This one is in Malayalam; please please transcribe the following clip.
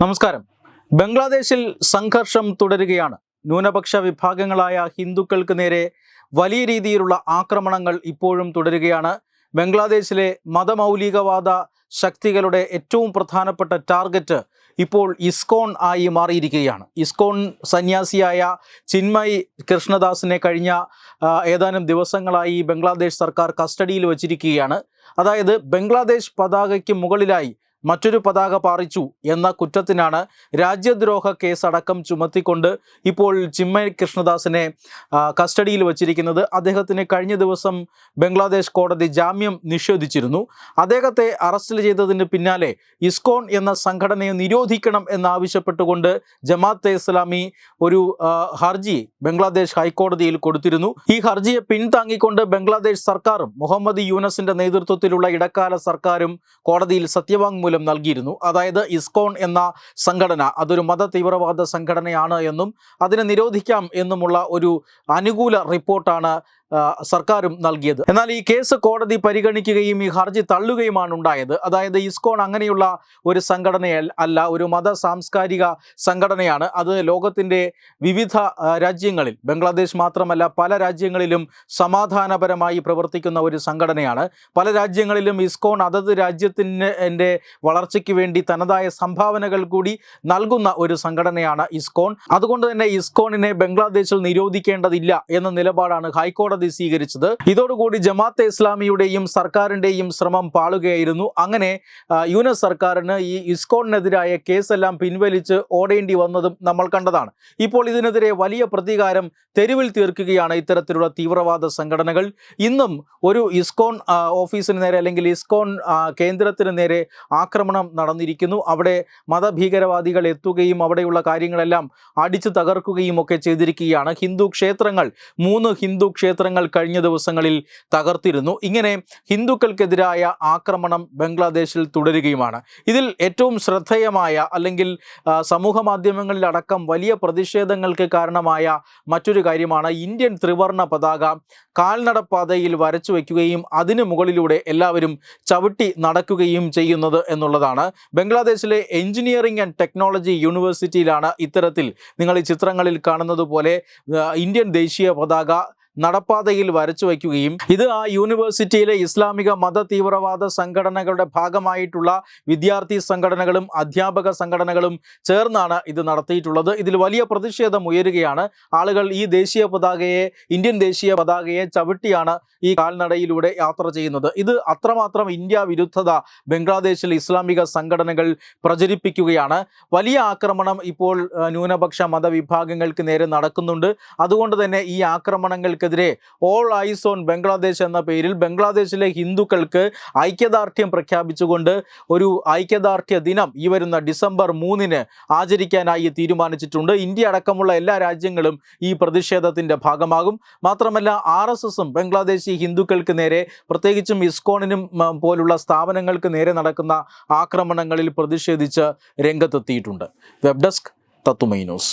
നമസ്കാരം. ബംഗ്ലാദേശിൽ സംഘർഷം തുടരുകയാണ്. ന്യൂനപക്ഷ വിഭാഗങ്ങളായ ഹിന്ദുക്കൾക്ക് നേരെ വലിയ രീതിയിലുള്ള ആക്രമണങ്ങൾ ഇപ്പോഴും തുടരുകയാണ്. ബംഗ്ലാദേശിലെ മതമൗലികവാദ ശക്തികളുടെ ഏറ്റവും പ്രധാനപ്പെട്ട ടാർഗറ്റ് ഇപ്പോൾ ഇസ്കോൺ ആയി മാറിയിരിക്കുകയാണ്. ഇസ്കോൺ സന്യാസിയായ ചിന്മയ് കൃഷ്ണദാസിനെ കഴിഞ്ഞ ഏതാനും ദിവസങ്ങളായി ബംഗ്ലാദേശ് സർക്കാർ കസ്റ്റഡിയിൽ വച്ചിരിക്കുകയാണ്. അതായത് ബംഗ്ലാദേശ് പതാകയ്ക്ക് മുകളിലായി മറ്റൊരു പതാക പാറിച്ചു എന്ന കുറ്റത്തിനാണ് രാജ്യദ്രോഹ കേസ് അടക്കം ചുമത്തിക്കൊണ്ട് ഇപ്പോൾ ചിന്മയ് കൃഷ്ണദാസിനെ കസ്റ്റഡിയിൽ വച്ചിരിക്കുന്നത്. അദ്ദേഹത്തിന് കഴിഞ്ഞ ദിവസം ബംഗ്ലാദേശ് കോടതി ജാമ്യം നിഷേധിച്ചിരുന്നു. അദ്ദേഹത്തെ അറസ്റ്റ് ചെയ്തതിന് പിന്നാലെ ഇസ്കോൺ എന്ന സംഘടനയെ നിരോധിക്കണം എന്നാവശ്യപ്പെട്ടുകൊണ്ട് ജമാഅത്തെ ഇസ്ലാമി ഒരു ഹർജി ബംഗ്ലാദേശ് ഹൈക്കോടതിയിൽ കൊടുത്തിരുന്നു. ഈ ഹർജിയെ പിൻതാങ്ങിക്കൊണ്ട് ബംഗ്ലാദേശ് സർക്കാരും മുഹമ്മദ് യൂനസിന്റെ നേതൃത്വത്തിലുള്ള ഇടക്കാല സർക്കാരും കോടതിയിൽ സത്യവാങ്മൂലം നൽകിയിരുന്നു. അതായത് ഇസ്കോൺ എന്ന സംഘടന അതൊരു മത തീവ്രവാദ സംഘടനയാണ് എന്നും അതിനെ നിരോധിക്കാം എന്നുമുള്ള ഒരു അനുകൂല റിപ്പോർട്ടാണ് സർക്കാരും നൽകിയത്. എന്നാൽ ഈ കേസ് കോടതി പരിഗണിക്കുകയും ഈ ഹർജി തള്ളുകയുമാണ് ഉണ്ടായത്. അതായത് ഇസ്കോൺ അങ്ങനെയുള്ള ഒരു സംഘടനയല്ല അല്ല ഒരു മത സാംസ്കാരിക സംഘടനയാണ്. അത് ലോകത്തിന്റെ വിവിധ രാജ്യങ്ങളിൽ ബംഗ്ലാദേശ് മാത്രമല്ല പല രാജ്യങ്ങളിലും സമാധാനപരമായി പ്രവർത്തിക്കുന്ന ഒരു സംഘടനയാണ്. പല രാജ്യങ്ങളിലും ഇസ്കോൺ അതത് രാജ്യത്തിന് എന്റെ വളർച്ചയ്ക്ക് വേണ്ടി തനതായ സംഭാവനകൾ കൂടി നൽകുന്ന ഒരു സംഘടനയാണ് ഇസ്കോൺ. അതുകൊണ്ട് തന്നെ ഇസ്കോണിനെ ബംഗ്ലാദേശിൽ നിരോധിക്കേണ്ടതില്ല എന്ന നിലപാടാണ് ഹൈക്കോടതി സ്വീകരിച്ചത്. ഇതോടുകൂടി ജമാഅത്തെ ഇസ്ലാമിയുടെയും സർക്കാരിന്റെയും ശ്രമം പാളുകയായിരുന്നു. അങ്ങനെ യുനസ് സർക്കാരിന് ഈ ഇസ്കോണിനെതിരായ കേസെല്ലാം പിൻവലിച്ച് ഓടേണ്ടി വന്നതും നമ്മൾ കണ്ടതാണ്. ഇപ്പോൾ ഇതിനെതിരെ വലിയ പ്രതികാരം തെരുവിൽ തീർക്കുകയാണ് ഇത്തരത്തിലുള്ള തീവ്രവാദ സംഘടനകൾ. ഇന്നും ഒരു ഇസ്കോൺ ഓഫീസിന് നേരെ അല്ലെങ്കിൽ ഇസ്കോൺ കേന്ദ്രത്തിന് നേരെ ആക്രമണം നടന്നിരിക്കുന്നു. അവിടെ മതഭീകരവാദികൾ എത്തുകയും അവിടെയുള്ള കാര്യങ്ങളെല്ലാം അടിച്ചു തകർക്കുകയും ഒക്കെ ചെയ്തിരിക്കുകയാണ്. ഹിന്ദു ക്ഷേത്രങ്ങൾ മൂന്ന് ഹിന്ദു ക്ഷേത്രങ്ങൾ കഴിഞ്ഞ ദിവസങ്ങളിൽ തകർത്തിരുന്നു. ഇങ്ങനെ ഹിന്ദുക്കൾക്കെതിരായ ആക്രമണം ബംഗ്ലാദേശിൽ തുടരുകയുമാണ്. ഇതിൽ ഏറ്റവും ശ്രദ്ധേയമായ അല്ലെങ്കിൽ സമൂഹ മാധ്യമങ്ങളിലടക്കം വലിയ പ്രതിഷേധങ്ങൾക്ക് കാരണമായ മറ്റൊരു കാര്യമാണ് ഇന്ത്യൻ ത്രിവർണ പതാക കാൽനടപ്പാതയിൽ വരച്ചു വയ്ക്കുകയും അതിനു മുകളിലൂടെ എല്ലാവരും ചവിട്ടി നടക്കുകയും ചെയ്യുന്നത് എന്നുള്ളതാണ്. ബംഗ്ലാദേശിലെ എഞ്ചിനീയറിംഗ് ആൻഡ് ടെക്നോളജി യൂണിവേഴ്സിറ്റിയിലാണ് ഇത്തരത്തിൽ നിങ്ങൾ ഈ ചിത്രങ്ങളിൽ കാണുന്നത് പോലെ ഇന്ത്യൻ ദേശീയ പതാക നടപ്പാതയിൽ വരച്ചു വയ്ക്കുകയും ഇത് ആ യൂണിവേഴ്സിറ്റിയിലെ ഇസ്ലാമിക മത തീവ്രവാദ സംഘടനകളുടെ ഭാഗമായിട്ടുള്ള വിദ്യാർത്ഥി സംഘടനകളും അധ്യാപക സംഘടനകളും ചേർന്നാണ് ഇത് നടത്തിയിട്ടുള്ളത്. ഇതിൽ വലിയ പ്രതിഷേധം ഉയരുകയാണ്. ആളുകൾ ഈ ദേശീയ പതാകയെ ഇന്ത്യൻ ദേശീയ പതാകയെ ചവിട്ടിയാണ് ഈ കാൽനടയിലൂടെ യാത്ര ചെയ്യുന്നത്. ഇത് അത്രമാത്രം ഇന്ത്യ വിരുദ്ധത ബംഗ്ലാദേശിൽ ഇസ്ലാമിക സംഘടനകൾ പ്രചരിപ്പിക്കുകയാണ്. വലിയ ആക്രമണം ഇപ്പോൾ ന്യൂനപക്ഷ മതവിഭാഗങ്ങൾക്ക് നേരെ നടക്കുന്നുണ്ട്. അതുകൊണ്ട് തന്നെ ഈ ആക്രമണങ്ങൾക്കെതിരെ ഓൾ ഐസ് ഓൺ ബംഗ്ലാദേശ് എന്ന പേരിൽ ബംഗ്ലാദേശിലെ ഹിന്ദുക്കൾക്ക് ഐക്യദാർഢ്യം പ്രഖ്യാപിച്ചുകൊണ്ട് ഒരു ഐക്യദാർഢ്യ ദിനം ഈ വരുന്ന ഡിസംബർ മൂന്നിന് ആചരിക്കാനായി തീരുമാനിച്ചിട്ടുണ്ട്. ഇന്ത്യ അടക്കമുള്ള എല്ലാ രാജ്യങ്ങളും ഈ പ്രതിഷേധത്തിന്റെ ഭാഗമാകും. മാത്രമല്ല ആർ എസ് എസും ബംഗ്ലാദേശി ഹിന്ദുക്കൾക്ക് നേരെ പ്രത്യേകിച്ചും ഇസ്കോണിനും പോലുള്ള സ്ഥാപനങ്ങൾക്ക് നേരെ നടക്കുന്ന ആക്രമണങ്ങളിൽ പ്രതിഷേധിച്ച് രംഗത്തെത്തിയിട്ടുണ്ട്. വെബ് ഡെസ്ക് തത്തുമൈ news